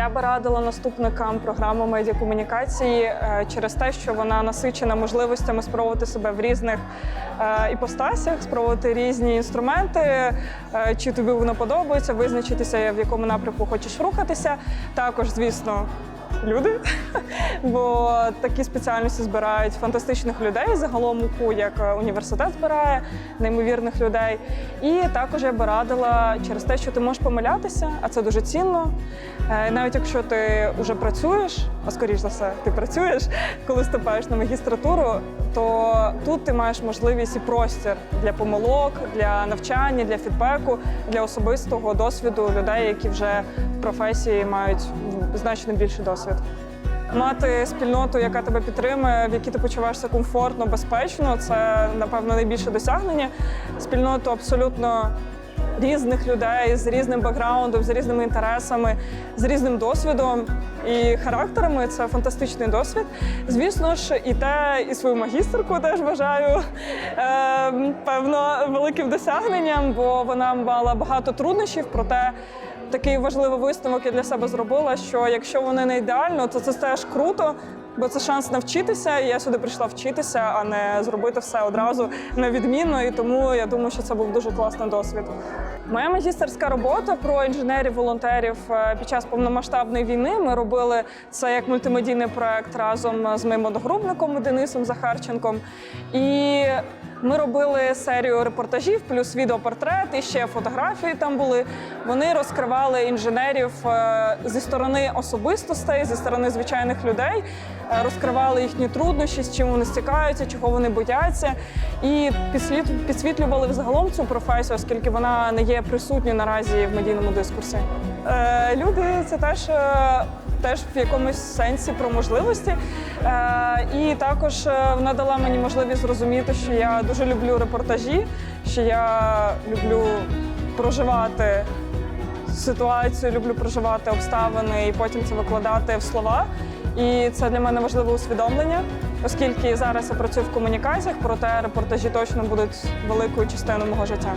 Я би радила наступникам програму медіакомунікації е, через те, що вона насичена можливостями спробувати себе в різних е, іпостасях, спробувати різні інструменти, е, чи тобі воно подобається, визначитися, в якому напрямку хочеш рухатися. Також, звісно. Люди, бо такі спеціальності збирають фантастичних людей. Загалом УКУ, як е, університет збирає неймовірних людей. І також я би радила через те, що ти можеш помилятися, а це дуже цінно. Е, Навіть якщо ти вже працюєш, а скоріш за все, ти працюєш, коли вступаєш на магістратуру, то тут ти маєш можливість і простір для помилок, для навчання, для фідбеку, для особистого досвіду людей, які вже в професії мають значно більший досвід. Мати спільноту, яка тебе підтримує, в якій ти почуваєшся комфортно, безпечно, це напевно найбільше досягнення. Спільноту абсолютно різних людей з різним бекграундом, з різними інтересами, з різним досвідом і характерами. Це фантастичний досвід. Звісно ж, і те, і свою магістерку теж вважаю е, певно великим досягненням, бо вона мала багато труднощів, проте такий важливий висновок я для себе зробила, що якщо вони не ідеально, то це теж круто, бо це шанс навчитися. І я сюди прийшла вчитися, а не зробити все одразу невідмінно. І тому я думаю, що це був дуже класний досвід. Моя магістерська робота про інженерів-волонтерів е, під час повномасштабної війни. Ми робили це як мультимедійний проект разом з моїм одногрупником Денисом Захарченком. І ми робили серію репортажів, плюс відеопортрет, і ще фотографії там були. Вони розкривали інженерів е, зі сторони особистостей, зі сторони звичайних людей, розкривали їхні труднощі, з чим вони стикаються, чого вони бояться, і підсвітлювали взагалом цю професію, оскільки вона не є присутньою наразі в медійному дискурсі. Е, Люди це теж. е, Теж в якомусь сенсі про можливості. Е, і також вона дала мені можливість зрозуміти, що я дуже люблю репортажі, що я люблю проживати ситуацію, люблю проживати обставини і потім це викладати в слова. І це для мене важливе усвідомлення, оскільки зараз я працюю в комунікаціях, проте репортажі точно будуть великою частиною мого життя.